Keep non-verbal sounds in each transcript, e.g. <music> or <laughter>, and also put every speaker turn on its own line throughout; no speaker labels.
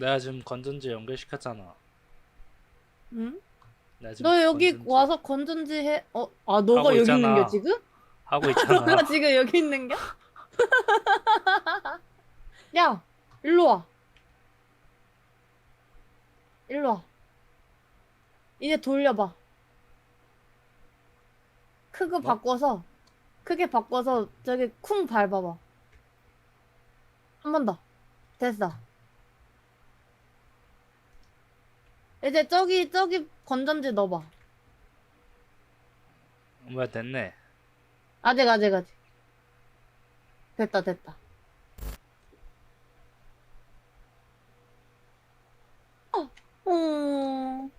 내가 지금 건전지 연결시켰잖아.
응?
내가 지금
너 여기
건전지
와서 건전지 해. 어, 아 너가 여기
있잖아.
있는 게 지금?
하고 <laughs>
너가
있잖아.
지금 여기 있는 게? <laughs> 야, 일로 와. 일로 와. 이제 돌려봐. 크고
뭐?
바꿔서 크게 바꿔서 저기 쿵 밟아봐. 한 번 더. 됐어. 이제 저기 저기 건전지 넣어봐.
뭐야 됐네.
아직 아직 아직. 됐다 됐다. 어. 어.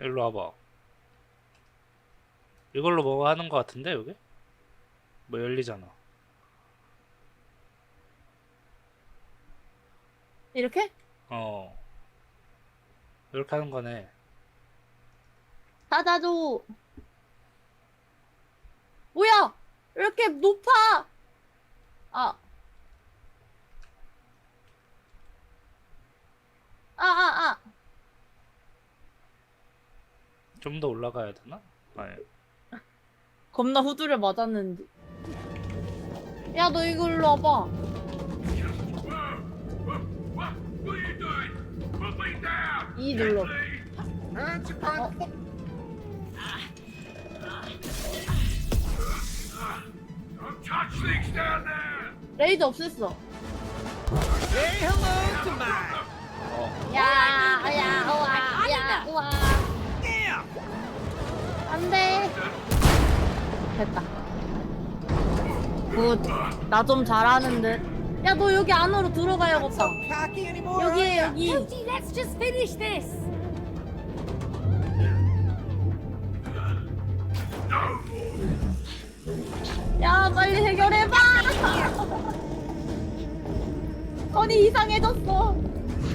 일로 와봐. 이걸로 뭐 하는 거 같은데 여기? 뭐 열리잖아.
이렇게?
어. 이렇게 하는 거네.
닫아줘. 뭐야? 왜 이렇게 높아? 아. 아, 아, 아.
좀 더 올라가야 되나? 아니.
겁나 후두려 맞았는데. 야, 너 이거 일로 와봐. 이 눌러. 레이저 없앴어.
어.
야, 야, 우와, 야, 우와. 안 돼. 됐다. 굿. 나 좀 잘하는 듯. 야, 너 여기 안으로 들어가야겠다.
Cocky anymore?
여기,
ya?
여기.
Cody, let's just finish this.
야, 빨리 해결해봐! 건이 이상해졌어.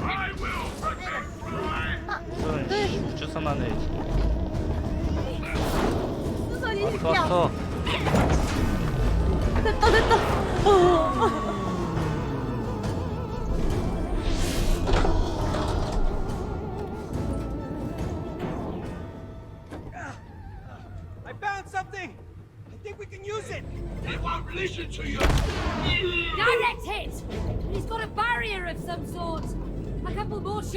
I will protect Ryan!
네. 주소만 해.
무슨 소리,
왔어
새끼야.
왔어.
됐다, 됐다. 어.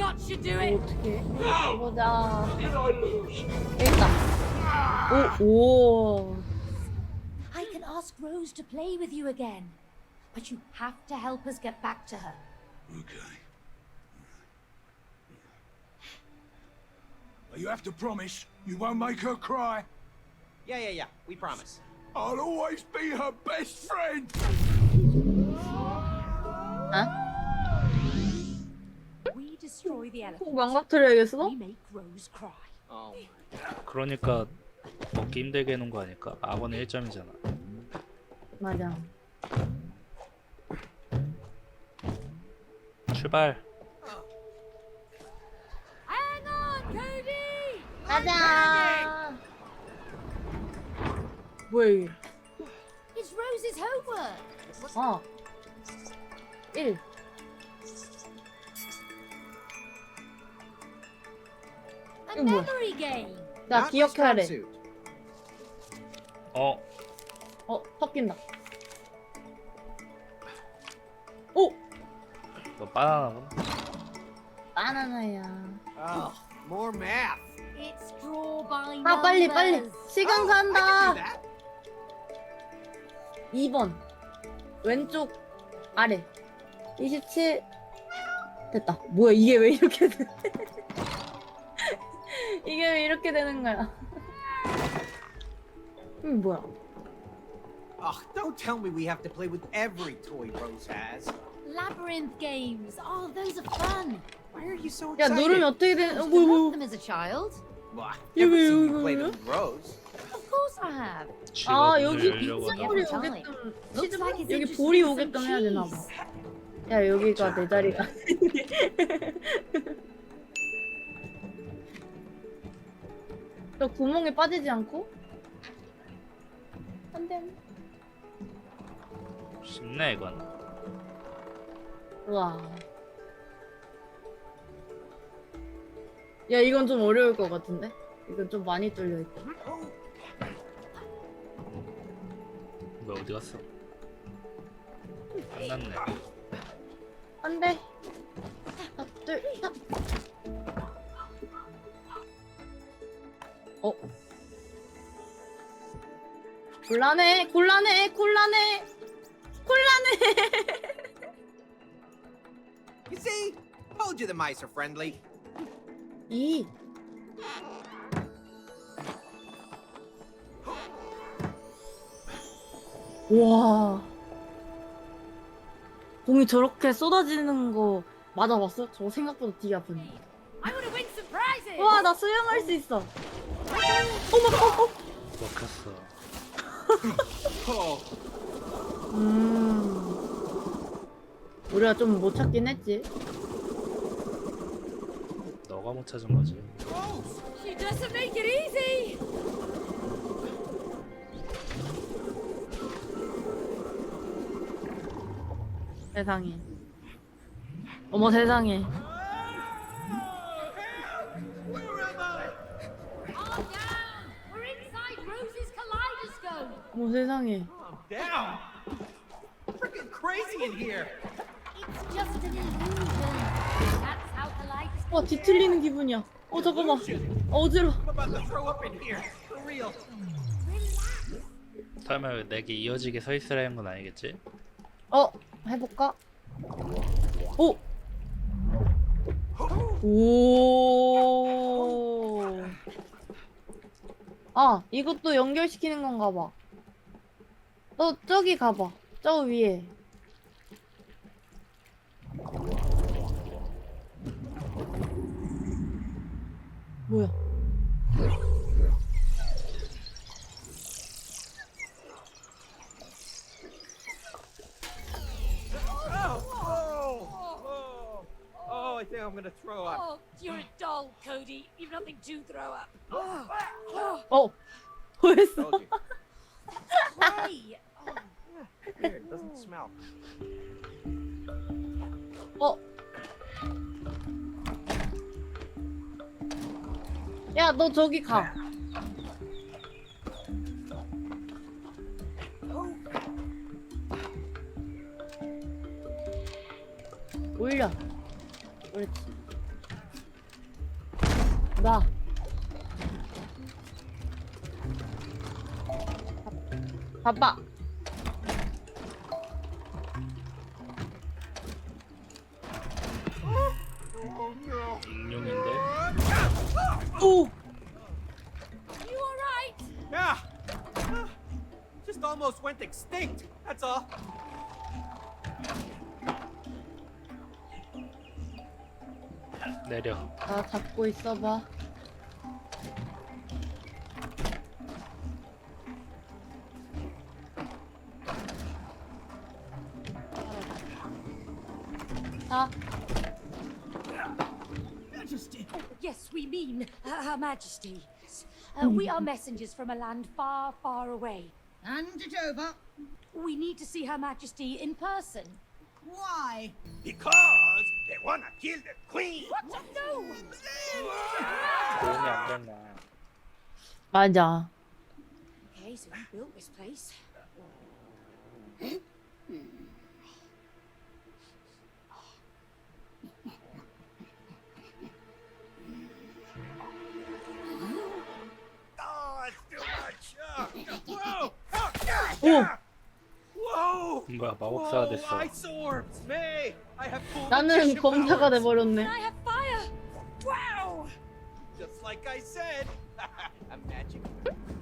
couple more shots should do it.
어떻게
No!
보자.
Did I lose?
일단. 오, 오.
I can ask Rose to play with you again. But you have to help us get back to her.
Okay. You have to promise you won't make her cry.
Yeah, yeah, yeah. We promise.
I'll always be her best friend.
어?
We destroy the elephant.
꼭 망가뜨려야겠어?
We make Rose cry.
Oh.
그러니까 먹기 힘들게 해놓은 거 아닐까? 악어는 1점이잖아.
맞아.
출발.
Hang on, Cody!
가자. 뭐야 이게?
It's Rose's homework.
어. 1. 이거 뭐야? 나
suit.
어.
어, 섞인다. 오!
너 바나나구나.
바나나야.
Oh, more math.
아, 빨리, 빨리. 시간
Oh,
간다.
that.
2번. 왼쪽 아래. 27. 됐다. 뭐야, 이게 왜 이렇게 돼? 이게 왜 이렇게 되는 거야? 음, 뭐야?
Oh, don't tell me we have to play with every toy Rose has.
Labyrinth games. Oh, those are fun.
Why are you so
야,
excited?
누르면 어떻게 되? 어,
Used to
뭐,
love
뭐.
them as a child.
Well, I've
You
never
will-
seen
you
you play them with Rose.
Of course I have.
아, 여기
열려고
every time.
오게끔
Looks like it's
여기 볼이
in some
오게끔 해야 되나 봐.
cheese.
야, 여기가 내 자리가. 저 구멍에 빠지지 않고? 안 돼.
쉽네 이건.
우와. 야, 이건 좀 어려울 것 같은데? 이건 좀 많이 뚫려 있다.
뭐 어디 갔어? 끝났네.
안 돼. 하나, 둘, 셋. 어? 곤란해, 곤란해, 곤란해, 곤란해.
You see? Told you the mice are friendly.
이. 와. 공이 저렇게 쏟아지는 거 맞아봤어? 저거 생각보다 되게 아프네.
I want to win some prizes.
와, 나 수영할 수 있어. 어머, 어, 어.
먹혔어.
Oh,
음. 우리가 좀 못 찾긴 했지.
너가 못 찾은 거지.
She doesn't make it easy.
세상에. 어머 세상에.
Calm down. We're inside Rose's kaleidoscope.
어머 세상에.
calm down. Freaking crazy in here.
It's just an illusion. That's how kaleidoscope.
와 뒤틀리는 기분이야. 어 잠깐만. 어지러.
I'm about to throw up in here. For real.
설마 왜 내게 이어지게 서 있으라는 건 아니겠지?
어 해볼까? 오. 오. 아 이것도 연결시키는 건가 봐. 너 저기 가봐. 저 위에. 뭐야?
Oh, oh, oh, oh, I think I'm gonna throw up.
Oh, you're a doll, Cody. You've nothing to throw up. Oh, oh,
어. 뭐했어?
Told you.
hey. Oh,
doesn't smell.
어. 야, 너 저기 가. 올려. 그렇지. 놔. 봐봐. 오!
you alright?
Yeah. Just almost went extinct. That's all.
내려.
나 잡고 있어봐.
Majesties. Uh, we are messengers from a land far, far away.
Hand it over.
We need to see Her Majesty in person.
Why?
Because they wanna kill the queen.
What? No!
yaptın
da. Ada.
Okay, so we built this place. <laughs>
오!
뭐야 마법사가 됐어.
나는 검사가. 돼버렸네.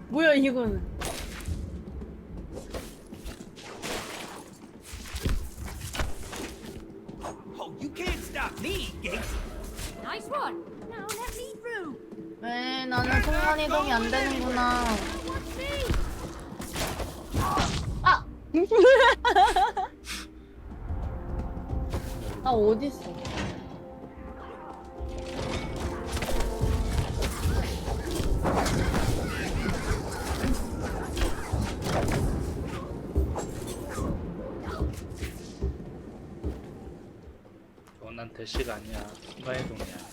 뭐야?
Oh,
through!
에 나는 순간 이동이 안 되는구나. 아! <laughs> 아 어딨어? 어,
넌난 대시가 아니야. 나의 동이야.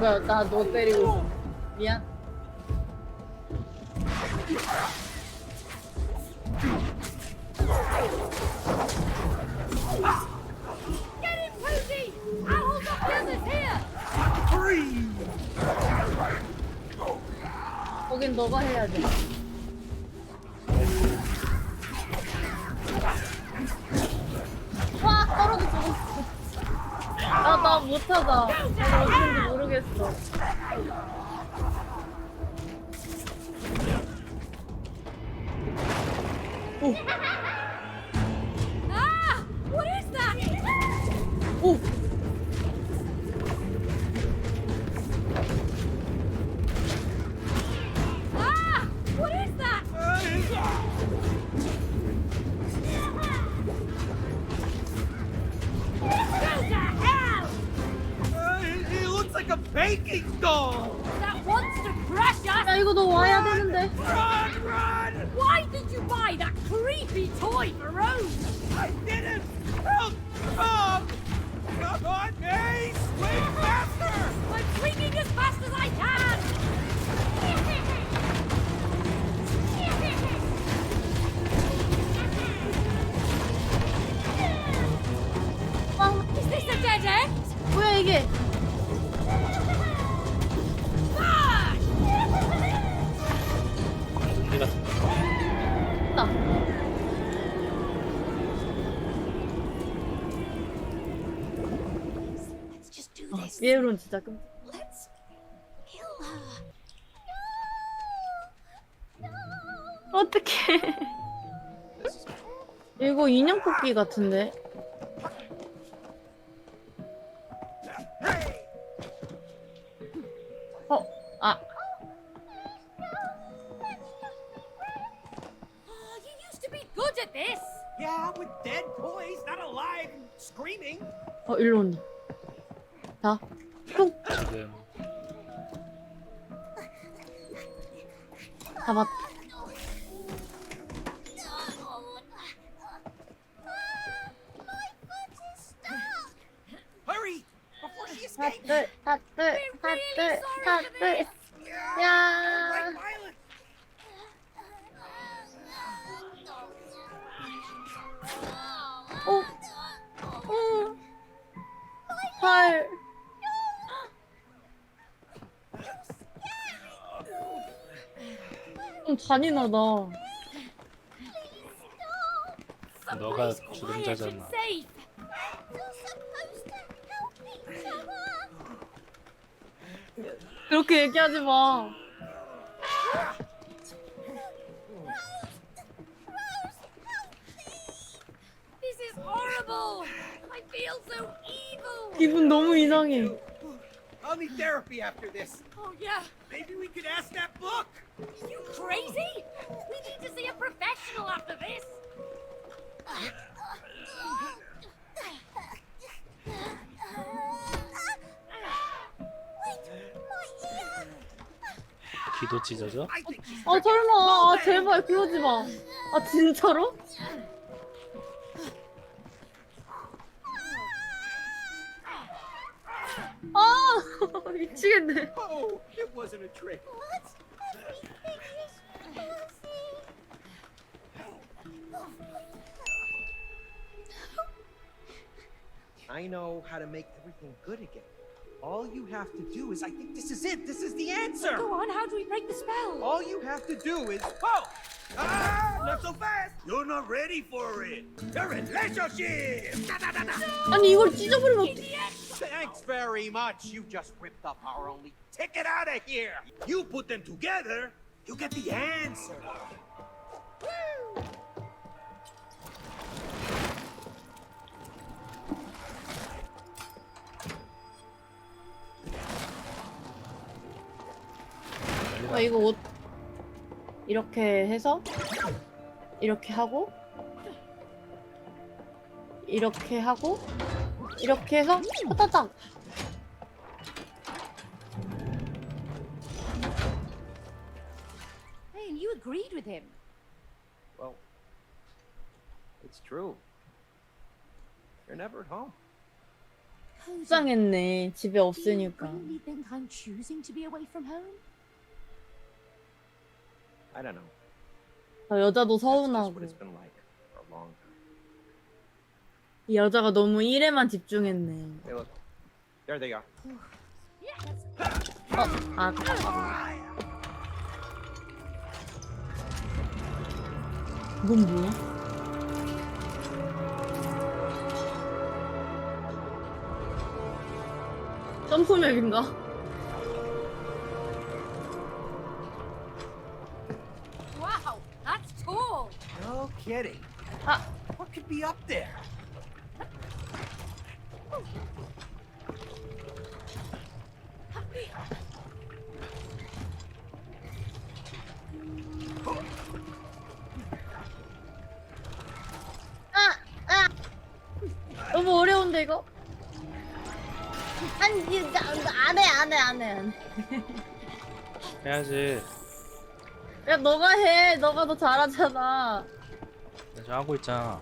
뭐야 나너 때리고. 미안. 거긴 너가 해야 돼. 와 떨어져 죽었어. 나나 못하다. 내가 어 딘지 모르겠
baking doll!
That wants to crush us!
야 이거 너 와야 되는데.
Run, run!
Why did you buy that creepy toy for Rose?
I didn't! Help! Come! Come on, Nate! Swing faster!
I'm swinging as fast as I can!
아
Is this a dead end?
뭐야 이게? 아. 얘론 진짜 끔. 어떡해. 이거 인형 뽑기 같은데. 헐. 좀 잔인하다.
너가 주름자잖아.
safe.
그렇게 얘기하지 마.
This is horrible. I feel so evil.
기분 너무 이상해.
I'll need therapy after this.
Oh yeah.
Maybe we could ask that book!
You crazy? We need to see a professional after this.
귀도 찢어져?
I think she's
아 설마, 아 제발 그러지 마. 아 진짜로? 아 <laughs> 미치겠네.
Oh, it wasn't a trick. I know how to make everything good again. All you have to do is, I think this is it. This is the answer.
Go on. How do we break the spell?
All you have to do is, whoa! Ah, not so fast. You're not ready for it. Your relationship. Da, da, da, da.
아니 이걸 찢어버리면 어떡해
Thanks very much. You just ripped up our only ticket out of here. You put them together, you get the answer. Woo!
아 이거 어, 이렇게 해서 이렇게 하고 이렇게 하고 이렇게 해서 호다닥
Hey, and you agreed with him.
Well, it's true. You're never at home.
속상했네 집에
Do you
없으니까
really think I'm choosing to be away from home?
I don't know.
저 여자도
That's just what
서운하고
it's been like for a long time.
이 여자가 너무 일에만 집중했네
Hey, look. There they are.
어? 아, 아. 이건 뭐야? 점프맵인가?
Kidding.
Ah.
What could be up there?
너무 어려운데 이거? 아니 안해 안 해 안 해 안 해
해야지.
야 너가 해 너가 더 잘하잖아
하고 있잖아.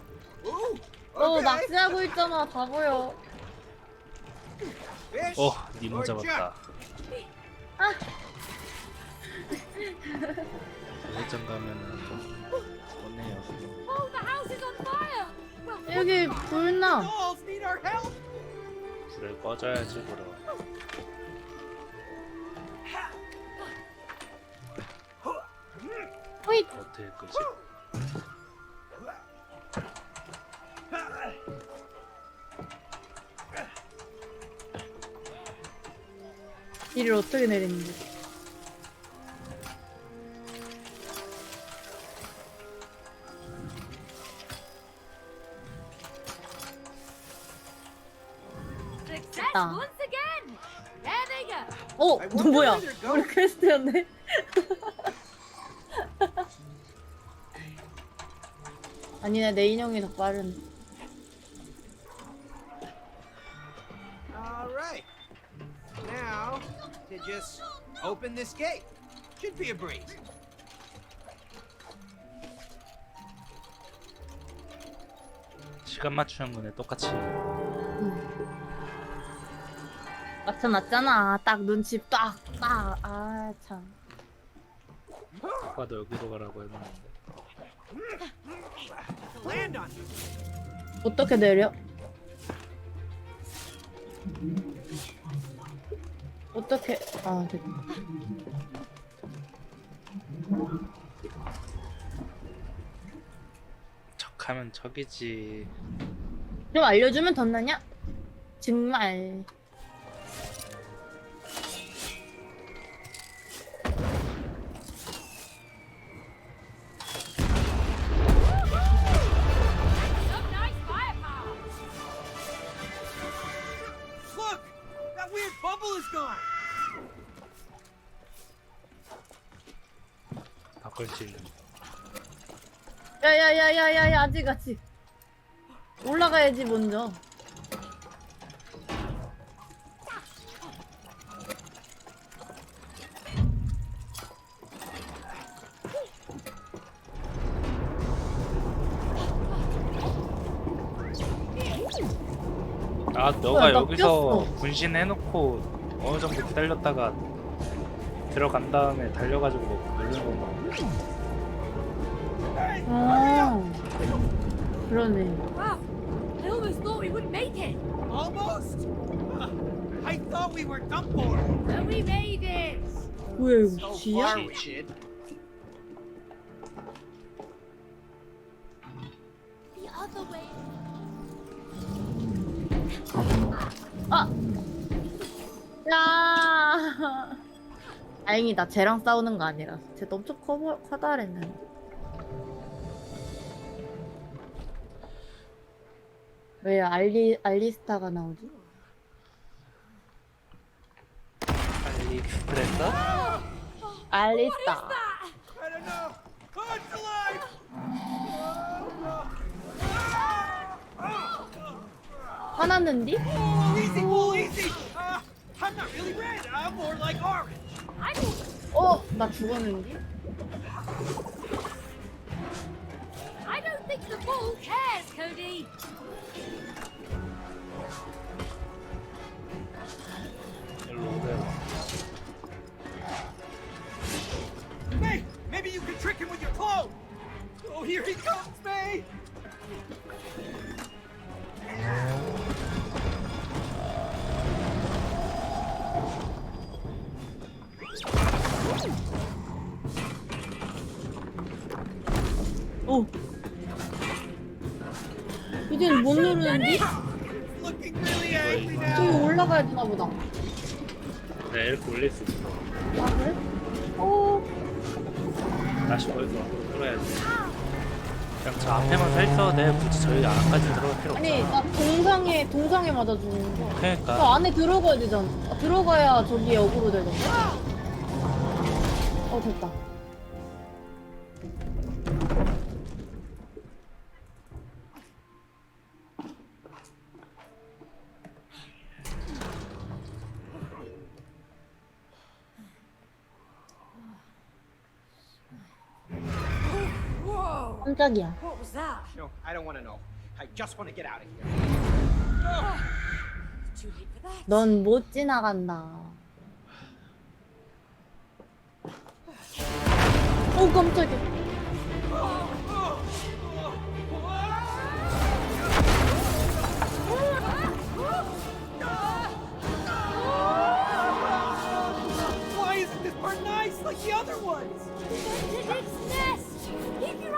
Okay.
낚시하고 있잖아 다 보여
Fish
어, 니모 잡았다.
아.
1점 가면은 좋네요.
Oh, the house is on fire. Well,
여기 불나
Dolls need our help.
불을 꺼줘야지 그럼.
호잇
어떻게 끄지?
길을 어떻게 내리는지 Ah. 어? 너 뭐야 우리. 퀘스트였네 아니네 내 인형이 더
right. Now to just open this gate. Should be a breeze.
시간 맞추는 거네 똑같이.
나타났잖아 딱 눈치 딱 딱 아 참
아까도 여기로 가라고 했는데.
Land on you.
어떻게 내려? 어떻게 아 됐다
척하면 척이지.
좀 알려주면 덧나냐? 정말
지
야야야야야야 아직 아직 올라가야지 먼저
아 너가
뭐야, 나
여기서
꼈어.
분신 해놓고 어느 정도 기다렸다가 들어간 다음에 달려가지고 뭐 누르는 건가?
아 그러네
Wow, I almost thought we wouldn't make it,
Almost. <laughs> Huh. I thought we were done for.
but we made it.
뭐야 이거
So
쥐야?
far we did.
The other way. <laughs>
야 다행이다 쟤랑 싸우는 거 아니라 쟤도 엄청 커, 커다랬네 왜 알리 알리스타가 나오지?
빨리?
알리스타.
That!
I don't know. Oh, it's alive!
화났는디?
Oh, easy, bull, easy! Uh, I'm not really red. I'm more like orange.
어, 나 죽었는디?
I don't think the bull cares, Cody.
Angry
저기. 올라가야 되나 보다.
네, 이렇게 올릴 수 있어.
아, 그래? 오.
다시 거기서 끌어야지. 그냥 저 앞에만 서 있어도 돼. 굳이 저희 안까지 들어갈 필요 없어.
아니, 나 동상에, 동상에 맞아 죽는 거. 저
그러니까
안에 들어가야 되잖아. 아, 들어가야 저기 역으로 되던데? 어, 됐다. 깜짝이야.
What was that?
No, I don't want to know. I just want to get out of here.
Too late for that.
넌 못 지나간다. 오, 깜짝이야.
Why isn't this part nice like the other ones?
It's nest! Keep your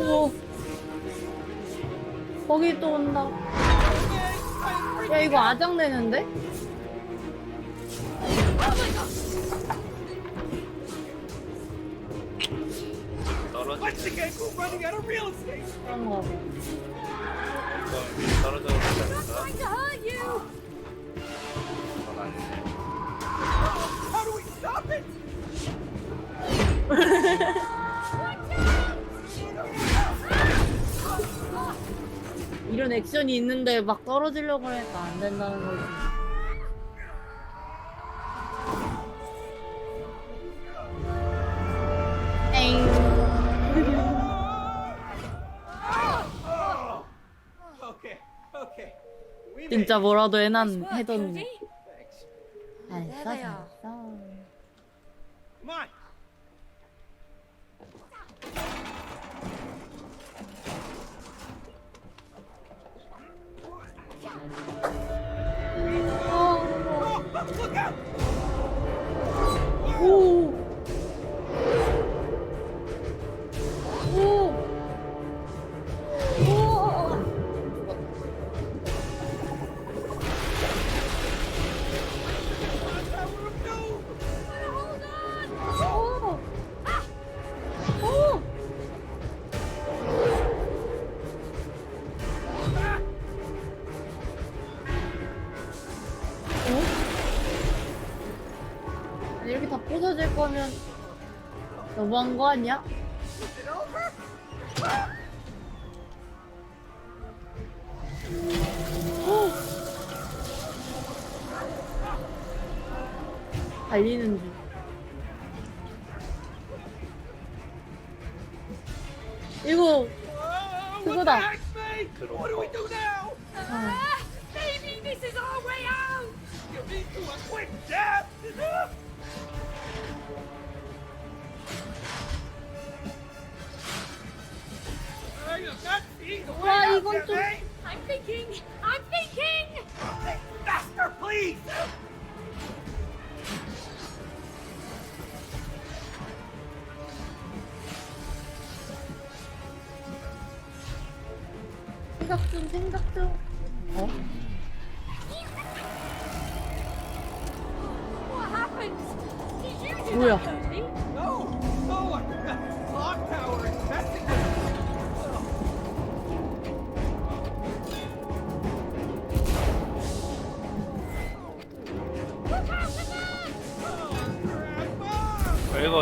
오. 거기 또 온다. 야, 이거 아작내는데?
estate?
그런 거
떨어져도
Not
되니까
trying
이런 액션이 있는데 막 떨어지려고 하니까 안 된다는 거지.
made
진짜 뭐라도 해난.
Thanks.
잘했어. 잘했어. 너무한 거 아니야? 어. 달리는 중.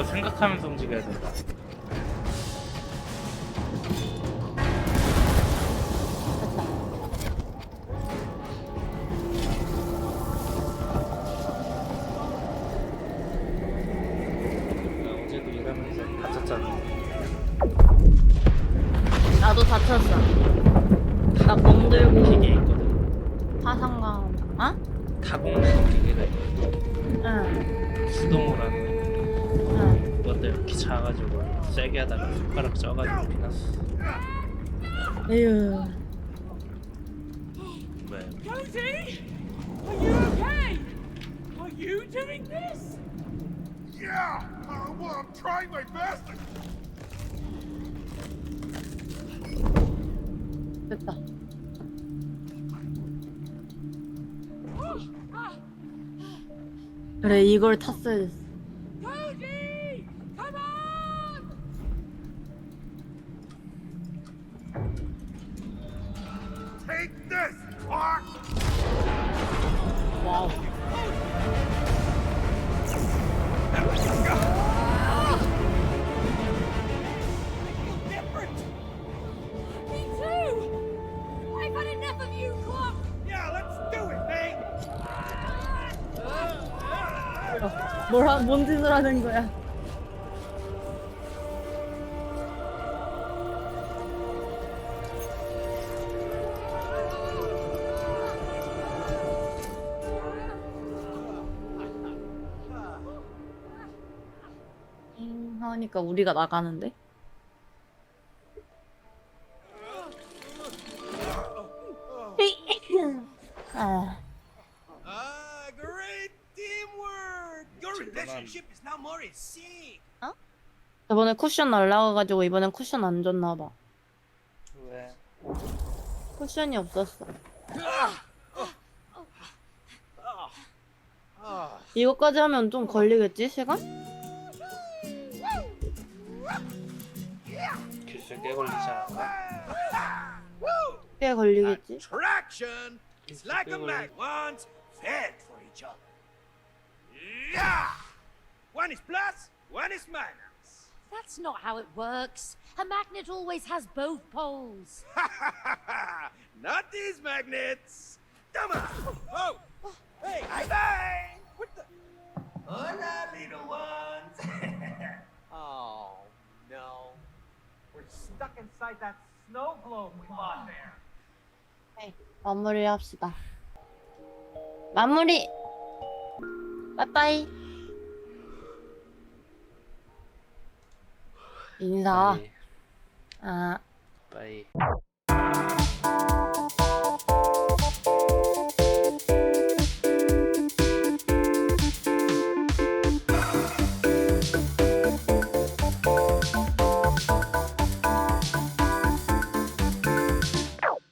생각하면서 움직여야 된다.
You doing this?
Yeah! Uh, well, I'm trying my best.
됐다. 그래 이걸 탔어야 됐어. 하니까 우리가 나가는데? 아,
Ah, great teamwork. Your relationship is now more in sync.
저번에 쿠션 날라가가지고 이번엔 쿠션 안 줬나 봐.
왜?
쿠션이 없었어. 이거까지 하면 좀 걸리겠지 시간?
꽤 걸리지 않을까?
꽤 걸리겠지.
Attraction is like a mag once fed for each other. Yeah! One is plus, one is minus.
That's not how it works. A magnet always has both poles. <laughs>
Not these magnets. Come on. Oh, hey, bye bye. What the? Hola, little ones. <laughs> oh no, We're stuck inside that snow globe we bought there.
마무리 합시다. 마무리. 빠빠이. 인사.
빠이.
아.
빠이.